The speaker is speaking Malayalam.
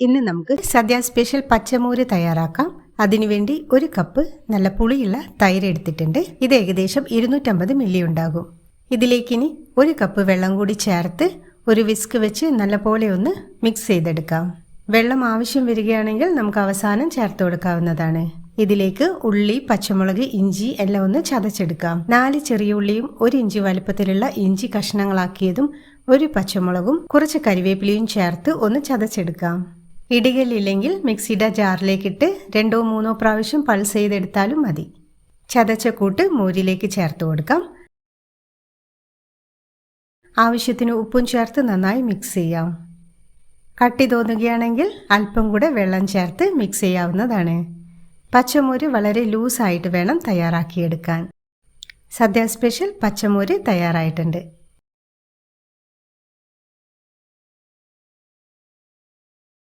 ഇന്ന് നമുക്ക് സദ്യ സ്പെഷ്യൽ പച്ചമോര് തയ്യാറാക്കാം. അതിനുവേണ്ടി ഒരു കപ്പ് നല്ല പുളിയുള്ള തൈര് എടുത്തിട്ടുണ്ട്. ഇത് ഏകദേശം ഇരുന്നൂറ്റമ്പത് മില്ലി ഉണ്ടാകും. ഇതിലേക്കിനി ഒരു കപ്പ് വെള്ളം കൂടി ചേർത്ത് ഒരു വിസ്ക് വെച്ച് നല്ലപോലെ ഒന്ന് മിക്സ് ചെയ്തെടുക്കാം. വെള്ളം ആവശ്യം വരികയാണെങ്കിൽ നമുക്ക് അവസാനം ചേർത്ത് കൊടുക്കാവുന്നതാണ്. ഇതിലേക്ക് ഉള്ളി പച്ചമുളക് ഇഞ്ചി എല്ലാം ഒന്ന് ചതച്ചെടുക്കാം. നാല് ചെറിയ ഉള്ളിയും ഒരു ഇഞ്ചി വലുപ്പത്തിലുള്ള ഇഞ്ചി കഷ്ണങ്ങളാക്കിയതും ഒരു പച്ചമുളകും കുറച്ച് കരിവേപ്പിലയും ചേർത്ത് ഒന്ന് ചതച്ചെടുക്കാം. ഇടികല്ലില്ലെങ്കിൽ മിക്സിയുടെ ജാറിലേക്കിട്ട് രണ്ടോ മൂന്നോ പ്രാവശ്യം പൾസ് ചെയ്തെടുത്താലും മതി. ചതച്ച കൂട്ട് മോരിലേക്ക് ചേർത്ത് കൊടുക്കാം. ആവശ്യത്തിന് ഉപ്പും ചേർത്ത് നന്നായി മിക്സ് ചെയ്യാം. കട്ടി തോന്നുകയാണെങ്കിൽ അല്പം കൂടെ വെള്ളം ചേർത്ത് മിക്സ് ചെയ്യാവുന്നതാണ്. പച്ചമോര് വളരെ ലൂസായിട്ട് വേണം തയ്യാറാക്കിയെടുക്കാൻ. സദ്യ സ്പെഷ്യൽ പച്ചമോര് തയ്യാറായിട്ടുണ്ട്.